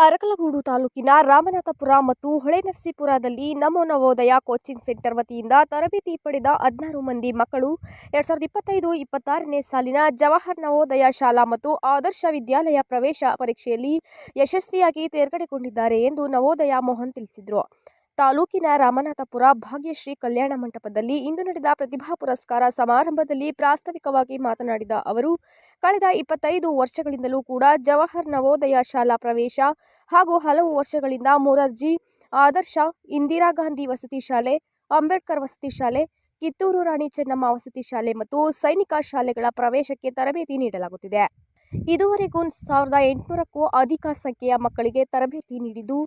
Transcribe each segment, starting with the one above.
ಅರಕಲಗೂಡು ತಾಲೂಕಿನ ರಾಮನಾಥಪುರ ಮತ್ತು ಹೊಳೆನರಸೀಪುರದಲ್ಲಿ ನಮೋ Navodaya coaching centre ವತಿಯಿಂದ ತರಬೇತಿ ಪಡೆದ ಹದಿನಾರು ಮಂದಿ ಮಕ್ಕಳು ಎರಡ್ ಸಾವಿರದ ಇಪ್ಪತ್ತೈದು ಇಪ್ಪತ್ತಾರನೇ ಸಾಲಿನ ಜವಾಹರ್ ನವೋದಯ ಶಾಲಾ ಮತ್ತು ಆದರ್ಶ ವಿದ್ಯಾಲಯ ಪ್ರವೇಶ ಪರೀಕ್ಷೆಯಲ್ಲಿ ಯಶಸ್ವಿಯಾಗಿ ತೇರ್ಗಡೆಗೊಂಡಿದ್ದಾರೆ ಎಂದು ನವೋದಯ ಮೋಹನ್ ತಿಳಿಸಿದರು. ತಾಲೂಕಿನ ರಾಮನಾಥಪುರ ಭಾಗ್ಯಶ್ರೀ ಕಲ್ಯಾಣ ಮಂಟಪದಲ್ಲಿ ಇಂದು ನಡೆದ ಪ್ರತಿಭಾ ಪುರಸ್ಕಾರ ಸಮಾರಂಭದಲ್ಲಿ ಪ್ರಾಸ್ತಾವಿಕವಾಗಿ ಮಾತನಾಡಿದ ಅವರು, ಕಳೆದ ಇಪ್ಪತ್ತೈದು ವರ್ಷಗಳಿಂದಲೂ ಕೂಡ ಜವಾಹರ್ ನವೋದಯ ಶಾಲಾ ಪ್ರವೇಶ ಹಾಗೂ ಹಲವು ವರ್ಷಗಳಿಂದ ಮೊರಾರ್ಜಿ, ಆದರ್ಶ, ಇಂದಿರಾ ಗಾಂಧಿ ವಸತಿ ಶಾಲೆ, ಅಂಬೇಡ್ಕರ್ ವಸತಿ ಶಾಲೆ, ಕಿತ್ತೂರು ರಾಣಿ ಚೆನ್ನಮ್ಮ ವಸತಿ ಶಾಲೆ ಮತ್ತು ಸೈನಿಕ ಶಾಲೆಗಳ ಪ್ರವೇಶಕ್ಕೆ ತರಬೇತಿ ನೀಡಲಾಗುತ್ತಿದೆ. ಇದುವರೆಗೂ ಸಾವಿರದ ಎಂಟುನೂರಕ್ಕೂ ಅಧಿಕ ಸಂಖ್ಯೆಯ ಮಕ್ಕಳಿಗೆ ತರಬೇತಿ ನೀಡಿದ್ದು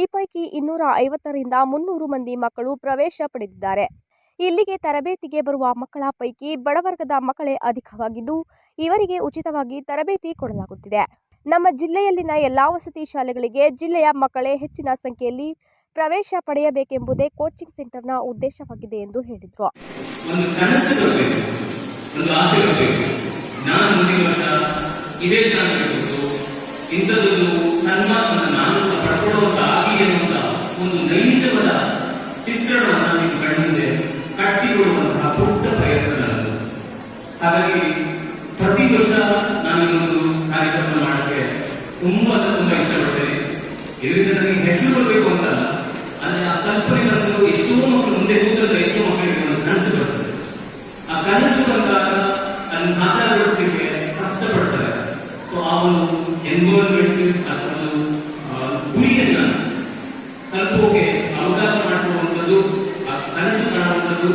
ಈ ಪೈಕಿ ಇನ್ನೂರ ಐವತ್ತರಿಂದ ಮುನ್ನೂರು ಮಂದಿ ಮಕ್ಕಳು ಪ್ರವೇಶ ಪಡೆದಿದ್ದಾರೆ. ಇಲ್ಲಿಗೆ ತರಬೇತಿಗೆ ಬರುವ ಮಕ್ಕಳ ಪೈಕಿ ಬಡವರ್ಗದ ಮಕ್ಕಳೇ ಅಧಿಕವಾಗಿದ್ದು, ಇವರಿಗೆ ಉಚಿತವಾಗಿ ತರಬೇತಿ ಕೊಡಲಾಗುತ್ತಿದೆ. ನಮ್ಮ ಜಿಲ್ಲೆಯಲ್ಲಿನ ಎಲ್ಲಾ ವಸತಿ ಶಾಲೆಗಳಿಗೆ ಜಿಲ್ಲೆಯ ಮಕ್ಕಳೇ ಹೆಚ್ಚಿನ ಸಂಖ್ಯೆಯಲ್ಲಿ ಪ್ರವೇಶ ಪಡೆಯಬೇಕೆಂಬುದೇ ಕೋಚಿಂಗ್ ಸೆಂಟರ್ನ ಉದ್ದೇಶವಾಗಿದೆ ಎಂದು ಹೇಳಿದರು. ನಾನು ಮುಂದಿನ ವರ್ಷ ಇಂಥದ್ದೊಂದು ಸನ್ಮಾನವನ್ನು ನಾನು ಪಡ್ಕೊಳ್ಳುವಂತಾಗಿ ಎನ್ನುವಂತ ಒಂದು ನೈಜವಾದ ಚಿತ್ರಣವನ್ನು ನಿಮ್ಮ ಕಣ್ಣಿಗೆ ಕಟ್ಟಿಕೊಳ್ಳುವಂತಹ ಪುಟ್ಟ ಪ್ರಯತ್ನ ಹಾಗಾಗಿ ಪ್ರತಿ ವರ್ಷ ನಾನು ಇನ್ನೊಂದು ಕಾರ್ಯಕ್ರಮ ಮಾಡಕ್ಕೆ ತುಂಬಾ ತುಂಬಾ ಇಷ್ಟಪಡ್ತೇನೆ. ಇದರಿಂದ ನನಗೆ ಹೆಸರು ಬರಬೇಕು ಅಂತಲ್ಲ ಅಂದ್ರೆ ಆ ಕಲ್ಪನೆ ನನ್ನದು ಎಷ್ಟೋ ಮಕ್ಕಳು ಮುಂದೆ ಕೂತಂದ್ರೆ ಎಷ್ಟೋ ಮಕ್ಕಳಿಗೆ ಒಂದು ಕನಸು ಬರ್ತದೆ. ಆ ಕನಸು ಬಂದಾಗ ಅದನ್ನು ಸಾಕಾರಗೊಳಿಸಲಿಕ್ಕೆ ಕಷ್ಟಪಡ್ತಾರೆ. ಸೊ ಆ ಒಂದು ಅಥವಾ ಗುರಿಯನ್ನ ತಲುಪೋಕೆ ಅವಕಾಶ ಮಾಡುವಂಥದ್ದು ಕನಸು ಕಾಣುವಂಥದ್ದು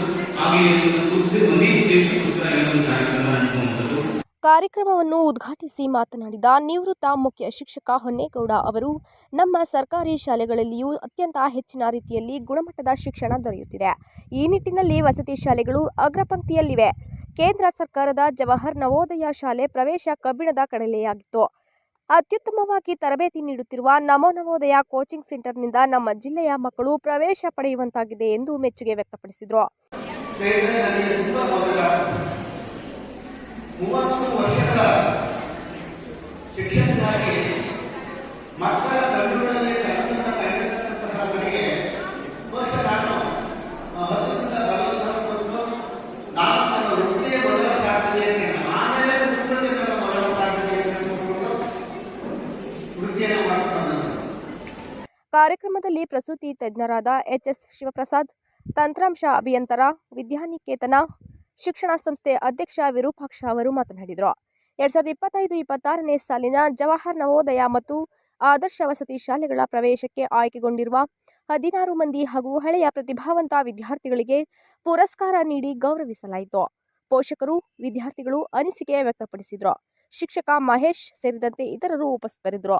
ಕಾರ್ಯಕ್ರಮವನ್ನು ಉದ್ಘಾಟಿಸಿ ಮಾತನಾಡಿದ ನಿವೃತ್ತ ಮುಖ್ಯ ಶಿಕ್ಷಕ ಹೊನ್ನೇಗೌಡ ಅವರು, ನಮ್ಮ ಸರ್ಕಾರಿ ಶಾಲೆಗಳಲ್ಲಿಯೂ ಅತ್ಯಂತ ಹೆಚ್ಚಿನ ರೀತಿಯಲ್ಲಿ ಗುಣಮಟ್ಟದ ಶಿಕ್ಷಣ ದೊರೆಯುತ್ತಿದೆ. ಈ ನಿಟ್ಟಿನಲ್ಲಿ ವಸತಿ ಶಾಲೆಗಳು ಅಗ್ರಪಂಕ್ತಿಯಲ್ಲಿವೆ. ಕೇಂದ್ರ ಸರ್ಕಾರದ ಜವಾಹರ್ ನವೋದಯ ಶಾಲೆ ಪ್ರವೇಶ ಕಬ್ಬಿಣದ ಕಡಲೆಯಾಗಿತ್ತು. ಅತ್ಯುತ್ತಮವಾಗಿ ತರಬೇತಿ ನೀಡುತ್ತಿರುವ ನಮೋ ನವೋದಯ ಕೋಚಿಂಗ್ ಸೆಂಟರ್ನಿಂದ ನಮ್ಮ ಜಿಲ್ಲೆಯ ಮಕ್ಕಳು ಪ್ರವೇಶ ಪಡೆಯುವಂತಾಗಿದೆ ಎಂದು ಮೆಚ್ಚುಗೆ ವ್ಯಕ್ತಪಡಿಸಿದರು. ಕಾರ್ಯಕ್ರಮದಲ್ಲಿ ಪ್ರಸೂತಿ ತಜ್ಞರಾದ ಎಚ್ಎಸ್ ಶಿವಪ್ರಸಾದ್, ತಂತ್ರಾಂಶ ಅಭಿಯಂತರ, ವಿದ್ಯಾನಿಕೇತನ, ಶಿಕ್ಷಣ ಸಂಸ್ಥೆ ಅಧ್ಯಕ್ಷ ವಿರೂಪಾಕ್ಷ ಅವರು ಮಾತನಾಡಿದರು. ಎರಡ್ ಸಾವಿರದ ಇಪ್ಪತ್ತೈದು ಇಪ್ಪತ್ತಾರನೇ ಸಾಲಿನ ಜವಾಹರ್ ನವೋದಯ ಮತ್ತು ಆದರ್ಶ ವಸತಿ ಶಾಲೆಗಳ ಪ್ರವೇಶಕ್ಕೆ ಆಯ್ಕೆಗೊಂಡಿರುವ ಹದಿನಾರು ಮಂದಿ ಹಾಗೂ ಹಳೆಯ ಪ್ರತಿಭಾವಂತ ವಿದ್ಯಾರ್ಥಿಗಳಿಗೆ ಪುರಸ್ಕಾರ ನೀಡಿ ಗೌರವಿಸಲಾಯಿತು. ಪೋಷಕರು, ವಿದ್ಯಾರ್ಥಿಗಳು ಅನಿಸಿಕೆ ವ್ಯಕ್ತಪಡಿಸಿದರು. ಶಿಕ್ಷಕ ಮಹೇಶ್ ಸೇರಿದಂತೆ ಇತರರು ಉಪಸ್ಥಿತರಿದ್ದರು.